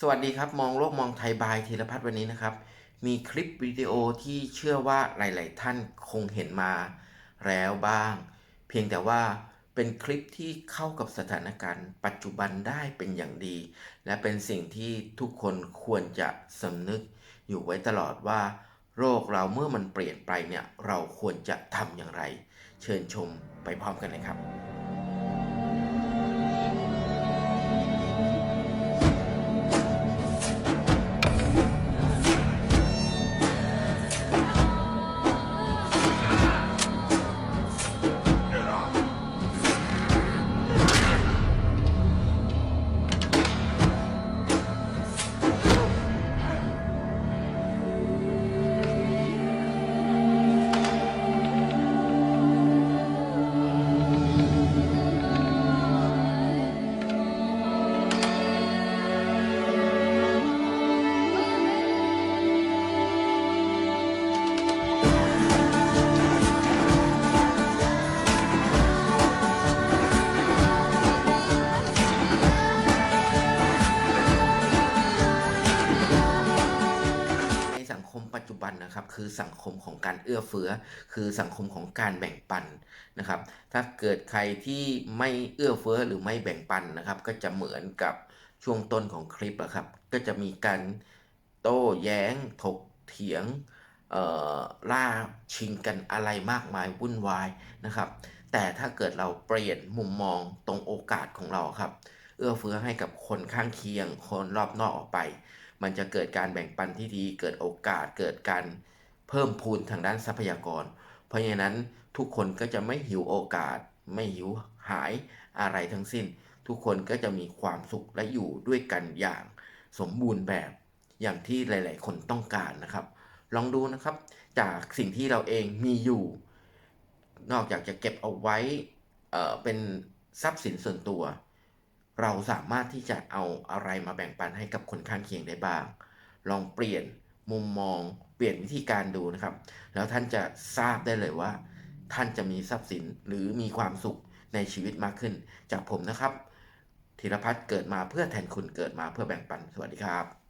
สวัสดีครับมองโลกมองไทยบายธีรพัฒน์วันนี้นะครับ มีคลิปวิดีโอที่เชื่อว่าหลาย ๆ ท่านคงเห็นมาแล้วบ้าง เพียงแต่ว่าเป็นคลิปที่เข้ากับสถานการณ์ ปัจจุบันได้เป็นอย่างดี และเป็นสิ่งที่ทุกคนควรจะสำนึกอยู่ไว้ตลอดว่า โรคเราเมื่อมันเปลี่ยนไปเนี่ยเราควรจะทำอย่างไร เชิญชมไปพร้อมกันเลยครับ จจุบันนะครับ คือสังคมของการเอื้อเฟื้อ คือสังคมของการแบ่งปันนะครับ ถ้าเกิดใครที่ไม่เอื้อเฟื้อหรือไม่แบ่งปันนะครับ ก็จะเหมือนกับช่วงต้นของคลิปอะครับ ก็จะมีการโต้แย้ง ถกเถียงล่าชิงกันอะไรมากมายวุ่นวายนะครับ แต่ถ้าเกิดเราเปลี่ยนมุมมองตรงโอกาสของเราครับ เอื้อเฟื้อให้กับคนข้างเคียง คนรอบนอกออกไป มันจะเกิดการแบ่งปันที่ดี เกิดโอกาส เกิดการเพิ่มพูนทางด้านทรัพยากร เพราะฉะนั้นทุกคนก็จะไม่หิวโอกาส ไม่หิวหายอะไรทั้งสิ้น ทุกคนก็จะมีความสุขและอยู่ด้วยกันอย่างสมบูรณ์แบบอย่างที่หลาย ๆ คนต้องการนะครับ ลองดูนะครับ จากสิ่งที่เราเองมีอยู่ นอกจากจะเก็บเอาไว้เเป็นทรัพย์สินส่วนตัว เราสามารถที่จะเอาอะไรมาแบ่งปันให้กับคนข้างเคียงได้บ้าง ลองเปลี่ยนมุมมอง เปลี่ยนวิธีการดูนะครับ แล้วท่านจะทราบได้เลยว่า ท่านจะมีทรัพย์สินหรือมีความสุขในชีวิตมากขึ้น จากผมนะครับธีรพัฒน์เกิดมาเพื่อแทนคุณเกิดมาเพื่อแบ่งปันสวัสดีครับ